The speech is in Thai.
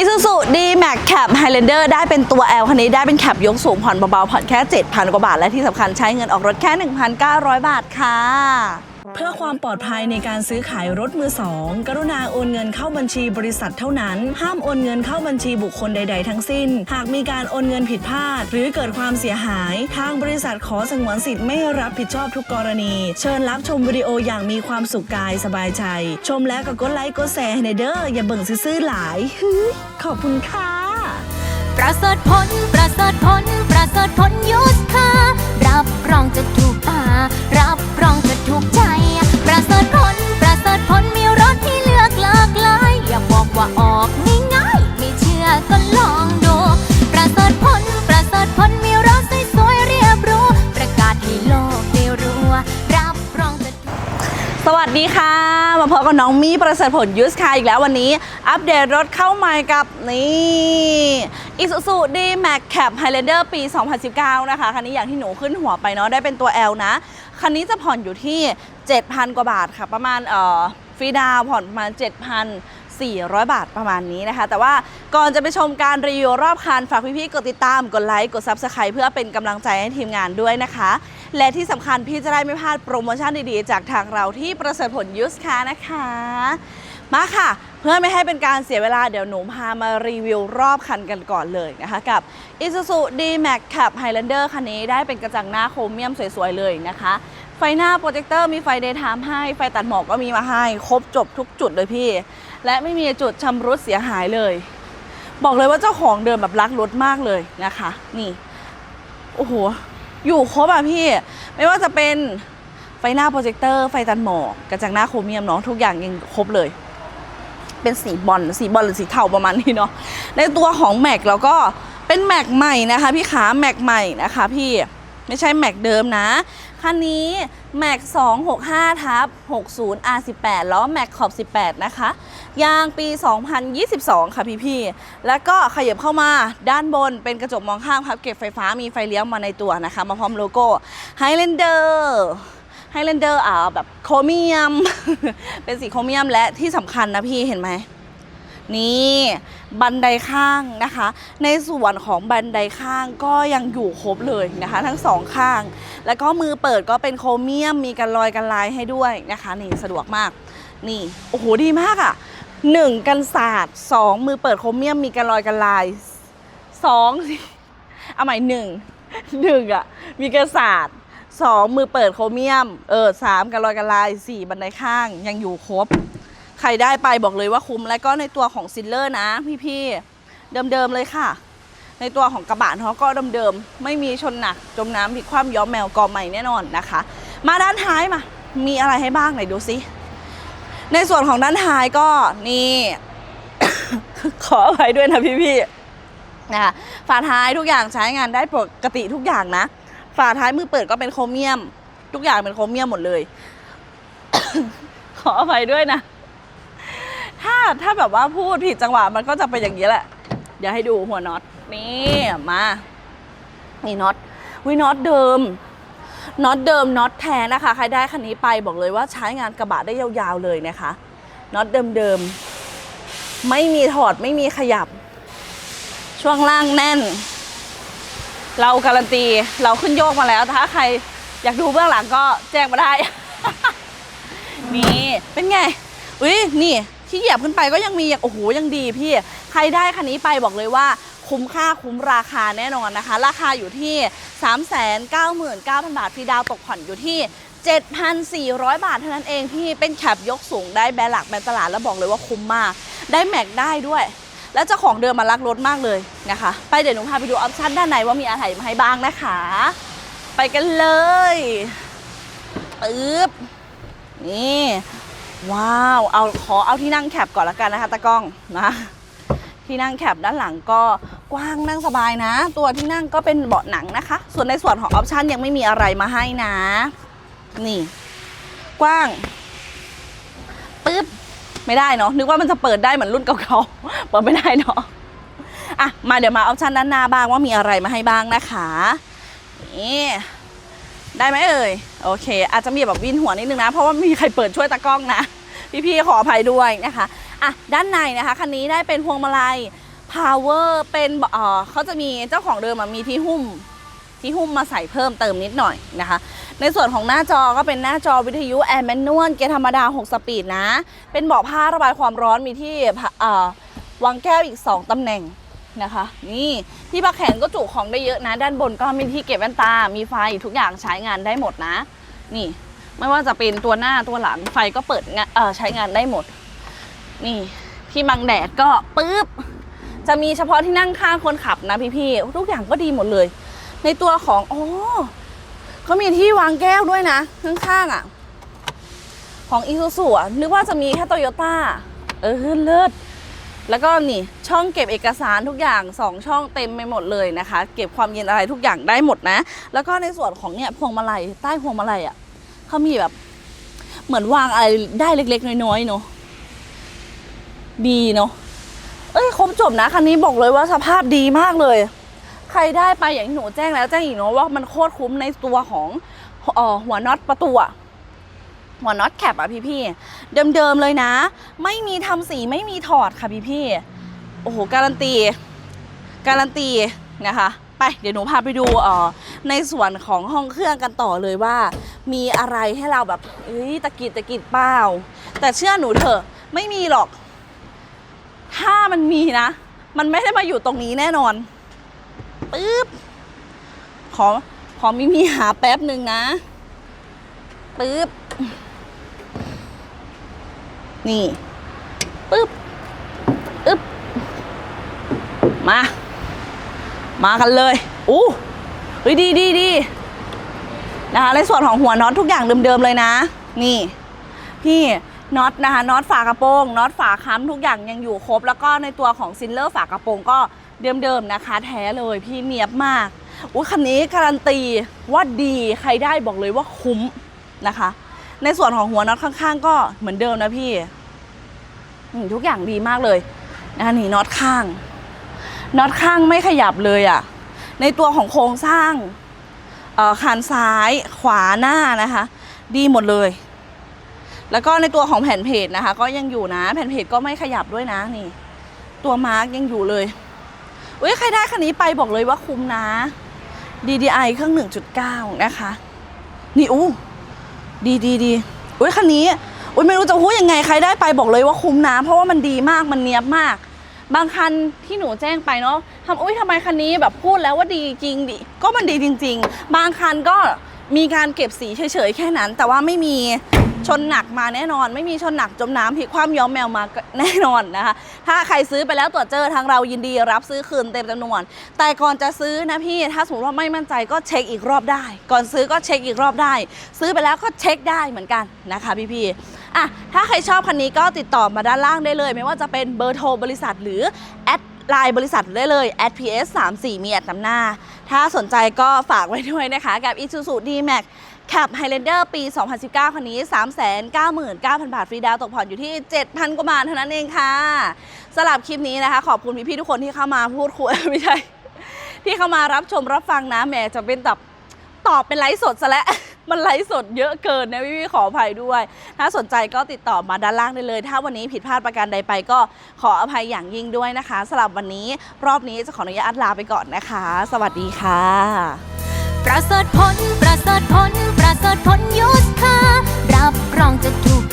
Isuzu D-Max Cab Highlander ได้เป็นตัว L คันนี้ได้เป็นแคปยกสูงผ่อนเบาๆผ่อนแค่ 7,000 กว่าบาท และที่สำคัญใช้เงินออกรถแค่ 1,900 บาทค่ะ เพื่อความปลอดภัยในการซื้อขายรถมือสอง กรุณาโอนเงินเข้าบัญชีบริษัทเท่านั้น ห้ามโอนเงินเข้าบัญชีบุคคลใด ๆ ทั้งสิ้น หากมีการโอนเงินผิดพลาด หรือเกิดความเสียหาย ทางบริษัทขอสงวนสิทธิ์ไม่รับผิดชอบทุกกรณี เชิญรับชมวิดีโออย่างมีความสุขกายสบายใจ ชมแล้วก็กดไลค์กดแชร์ให้ในเด้ออย่าเบิ่งซื่อๆหลายฮึขอบคุณค่ะประเสริฐผลประเสริฐผลประเสริฐผล วัสดีค่ะ มาพบกับน้องมี่ประเสริฐผลยูสคาอีกแล้ววันนี้ อัปเดตรถเข้าใหม่กับนี่ Isuzu D-Max Cap Highlander ปี 2019 นะคะ คันนี้อย่างที่หนูขึ้นหัวไปเนาะได้เป็นตัว L นะ คันนี้จะผ่อนอยู่ที่ 7,000 กว่าบาทค่ะ ประมาณเอ่อฟรีดาวผ่อนประมาณ7,400 บาทประมาณนี้นะคะ แต่ว่าก่อนจะไปชมการรีวิวรอบคันฝากพี่ๆกดติดตามกดไลค์กด Subscribe เพื่อเป็นกำลังใจให้ทีมงานด้วยนะคะ และที่สำคัญพี่จะได้ไม่พลาดโปรโมชั่นดีๆ จากทางเราที่ประเสริฐผลยูสคานะคะ มาค่ะ เพื่อไม่ให้เป็นการเสียเวลาเดี๋ยวหนูพามารีวิวรอบคันกันก่อนเลยนะคะ กับ Isuzu D-Max Cap Highlander คันนี้ได้เป็นกระจังหน้าโครเมียมสวยๆเลยนะคะไฟหน้าโปรเจคเตอร์มีไฟเดย์ไทม์ให้ ไฟตัดหมอกก็มีมาให้ ครบจบทุกจุดเลยพี่ และไม่มีจุดชำรุดเสียหายเลย บอกเลยว่าเจ้าของเดิมแบบรักรถมากเลยนะคะ นี่ โอ้โห อยู่ครบอะพี่ ไม่ว่าจะเป็นไฟหน้าโปรเจคเตอร์ ไฟตันหมอกกระจังหน้าโครเมียมเนาะทุกอย่างยังครบเลย เป็นสีบอลสีบอลหรือสีเทาประมาณนี้เนาะในตัวของแม็กเราก็เป็นแม็กใหม่นะคะ พี่ขาแม็กใหม่นะคะพี่ ไม่ใช่แม็กเดิมนะ คันนี้แม็ก265ทับ60 R18 ล้อแม็กขอบ 18 นะคะ ยางปี 2022 ค่ะพี่ๆแล้วก็ขยับเข้ามาด้านบนเป็นกระจกมองข้างพับเก็บไฟฟ้ามีไฟเลี้ยวมาในตัวนะคะ มาพร้อมโลโก้ Highlander Highlander อ่าแบบโครเมียม เป็นสีโครเมียมและที่สำคัญนะพี่เห็นไหม นี่บันไดข้างนะคะ ในส่วนของบันไดข้างก็ยังอยู่ครบเลยนะคะ ทั้งสองข้าง แล้วก็มือเปิดก็เป็นโครเมียมมีกันรอยกันลายให้ด้วยนะคะนี่สะดวกมากนี่โอ้โหดีมากอะ่ะหนึ่งกันศาสตร์สองมือเปิดโครเมียมมีกันรอยกันลายสองเอาใหม่หนึ่งหนึ่งอะมีกันศาสตร์สองมือเปิดโครเมียมเออสามกันรอยกันลายสี่บันไดข้างยังอยู่ครบ ใครได้ไปบอกเลยว่าคุ้มและก็ในตัวของซิลเลอร์นะ พี่ๆเดิมๆเลยค่ะ ในตัวของกระบะเขาก็เดิมๆไม่มีชนหนักจมน้ำผิดความย้อมแมวกอใหม่แน่นอนนะคะ มาด้านท้ายมา มีอะไรให้บ้างไหนดูซิในส่วนของด้านท้ายก็นี่ขออภัยด้วยนะพี่ๆนะคะฝาท้ายทุกอย่างใช้งานได้ปกติทุกอย่างนะ ฝาท้ายมือเปิดก็เป็นโครเมียม ทุกอย่างเป็นโครเมียมหมดเลย ขออภัยด้วยนะ ถ้าแบบว่าพูดผิดจังหวะมันก็จะเป็นอย่างนี้แหละ เดี๋ยวให้ดูหัวน็อตนี่มานี่น็อตวิน็อตเดิมน็อตเดิมน็อตแท้นะคะ ใครได้คันนี้ไปบอกเลยว่าใช้งานกระบะได้ยาวๆเลยนะคะน็อตเดิมๆไม่มีถอดไม่มีขยับ ช่วงล่างแน่น เราการันตีเราขึ้นโยกมาแล้วถ้าใครอยากดูเบื้องหลังก็แจ้งมาได้ นี่เป็นไงอุ้ยนี่ ที่เหยียบขึ้นไปก็ยังมีอย่างโอ้โหยังดีพี่ ใครได้คันนี้ไปบอกเลยว่าคุ้มค่าคุ้มราคาแน่นอนนะคะ ราคาอยู่ที่ 399,000 บาทฟรีดาวตกผ่อนอยู่ที่ 7,400 บาทเท่านั้นเองพี่เป็นแคปยกสูงได้แบร์หลักแบร์ตลาดแล้วบอกเลยว่าคุ้มมาก ได้แม็กได้ด้วย แล้วเจ้าของเดิมมารักรถมากเลยนะคะ ไปเดี๋ยวหนูพาไปดูออปชั่นด้านในว่ามีอะไรมาให้บ้างนะคะ ไปกันเลยปึ๊บนี่ ว้าว เอาขอเอาที่นั่งแคปก่อนละกันนะคะตากล้องนะ ที่นั่งแคปด้านหลังก็กว้างนั่งสบายนะ ตัวที่นั่งก็เป็นเบาะหนังนะคะ ส่วนในส่วนของออปชันยังไม่มีอะไรมาให้นะ นี่ กว้างปึ๊บไม่ได้เนาะนึกว่ามันจะเปิดได้เหมือนรุ่นเก่าๆเปิดไม่ได้เนาะอะมาเดี๋ยวมาออปชันด้านหน้าบ้างว่ามีอะไรมาให้บ้างนะคะนี่ ได้ไหมเอ่ยโอเค อาจจะมีแบบวินหัวนิดนึงนะ เพราะว่าไม่มีใครเปิดช่วยตากล้องนะ พี่ๆขออภัยด้วยนะคะอะด้านในนะคะคันนี้ได้เป็นพวงมาลัย power เป็นเออเขาจะมีเจ้าของเดิมมีที่หุ้มที่หุ้มมาใส่เพิ่มเติมนิดหน่อยนะคะ ในส่วนของหน้าจอก็เป็นหน้าจอวิทยุแอร์แมนนวลเกียร์ธรรมดา 6 สปีดนะ เป็นเบาะผ้าระบายความร้อนมีที่วางแก้วอีก 2ตำแหน่ง นะคะ นี่ที่พักแขนก็จุของได้เยอะนะ ด้านบนก็มีที่เก็บแว่นตา มีไฟทุกอย่างใช้งานได้หมดนะ นี่ไม่ว่าจะเป็นตัวหน้าตัวหลังไฟก็เปิดใช้งานได้หมด นี่ที่บังแดดก็ปึ๊บจะมีเฉพาะที่นั่งข้างคนขับนะพี่ๆทุกอย่างก็ดีหมดเลย ในตัวของอ๋อเขามีที่วางแก้วด้วยนะข้างๆอะ ของอีซูซูอะนึกว่าจะมีแค่โตโยต้าเออเลิศ แล้วก็นี่ช่องเก็บเอกสารทุกอย่างสองช่องเต็มไปหมดเลยนะคะ เก็บความเย็นอะไรทุกอย่างได้หมดนะ แล้วก็ในส่วนของเนี่ยพวงมาลัยใต้พวงมาลัยอะเขามีแบบเหมือนวางอะไรได้เล็กๆ น้อยๆเนาะดีเนาะเอ้ยครบจบนะคันนี้บอกเลยว่าสภาพดีมากเลย ใครได้ไปอย่างที่หนูแจ้งแล้วแจ้งอีกเนาะว่ามันโคตรคุ้มในตัวของออหัวน็อตประตูอะ หัวน็อตแคปอะพี่พี่เดิมๆเลยนะ ไม่มีทำสีไม่มีถอดค่ะพี่พี่โอ้โหการันตี การันตีนะคะ ไปเดี๋ยวหนูพาไปดูเอ่อในส่วนของห้องเครื่องกันต่อเลยว่า มีอะไรให้เราแบบเอ้ยตะกิดตะกิดเปล่า แต่เชื่อหนูเถอะไม่มีหรอก ถ้ามันมีนะ มันไม่ได้มาอยู่ตรงนี้แน่นอนปึ๊บขอขอมิมีหาแป๊บหนึ่งนะปึ๊บ นี่ปึ๊บอึ๊บมา มากันเลยอู้เฮ้ยดีดีดีนะคะในส่วนของหัวน็อตทุกอย่างเดิมๆเลยนะ นี่ พี่น็อตนะคะน็อตฝากระโปรงน็อตฝาค้ำทุกอย่างยังอยู่ครบ แล้วก็ในตัวของซินเลอร์ฝากระโปรงก็เดิมๆนะคะ แท้เลยพี่เนียบมากอุ้ยคันนี้การันตีว่าดีใครได้บอกเลยว่าคุ้มนะคะ ในส่วนของหัวน็อตข้าง ๆ ก็เหมือนเดิมนะพี่ทุกอย่างดีมากเลยนะคะนี่น็อตข้างน็อตข้างไม่ขยับเลยอะ่ะ ในตัวของโครงสร้างคานซ้ายขวาหน้านะคะ ดีหมดเลย แล้วก็ในตัวของแผ่นเพจนะคะ ก็ยังอยู่นะ แผ่นเพจก็ไม่ขยับด้วยนะนี่ ตัวมาร์กยังอยู่เลยอุ้ยใครได้คันนี้ไปบอกเลยว่าคุ้มนะ DDI เครื่อง 1.9 นะคะ นี่อู้ ดีดีดีอุ้ยคันนี้อุ้ยไม่รู้จะพูดยังไงใครได้ไปบอกเลยว่าคุ้มนะเพราะว่ามันดีมากมันเนียบมาก บางคันที่หนูแจ้งไปเนาะทำอุ้ยทำไมคันนี้แบบพูดแล้วว่าดีจริงดิก็มันดีจริง ๆ บางคันก็มีการเก็บสีเฉยๆแค่นั้น แต่ว่าไม่มี ชนหนักมาแน่นอน ไม่มีชนหนักจมน้ำพลิกคว่ำย้อมแมวมาแน่นอนนะคะ ถ้าใครซื้อไปแล้วตรวจเจอทางเรายินดีรับซื้อคืนเต็มจำนวน แต่ก่อนจะซื้อนะพี่ถ้าสมมติว่าไม่มั่นใจก็เช็คอีกรอบได้ ก่อนซื้อก็เช็คอีกรอบได้ ซื้อไปแล้วก็เช็คได้เหมือนกันนะคะพี่ๆอะถ้าใครชอบคันนี้ก็ติดต่อมาด้านล่างได้เลย ไม่ว่าจะเป็นเบอร์โทรบริษัทหรือแอดไลน์บริษัทได้เลย @ps 3 4มีแอดนำหน้า ถ้าสนใจก็ฝากไว้ด้วยนะคะ กับ Isuzu D-Max Cap Highlander ปี 2019 คันนี้ 399,000 บาท ฟรีดาวตกผ่อนอยู่ที่ 7,000 กว่าบาทเท่านั้นเองค่ะสำหรับคลิปนี้นะคะ ขอบคุณพี่ๆทุกคนที่เข้ามาพูดคุยไม่ใช่ ที่เข้ามารับชมรับฟังนะแหมจะเป็นแบบตอบเป็นไลฟ์สดซะแล้ว มันไลฟ์สดเยอะเกินนะพี่ๆขออภัยด้วย ถ้าสนใจก็ติดต่อมาด้านล่างได้เลย ถ้าวันนี้ผิดพลาดประการใดไปก็ขออภัยอย่างยิ่งด้วยนะคะสำหรับวันนี้รอบนี้จะขออนุญาตลาไปก่อนนะคะ สวัสดีค่ะประเสริฐผลประเสริฐผลประเสริฐผลยุสค่ารับรองจะถูก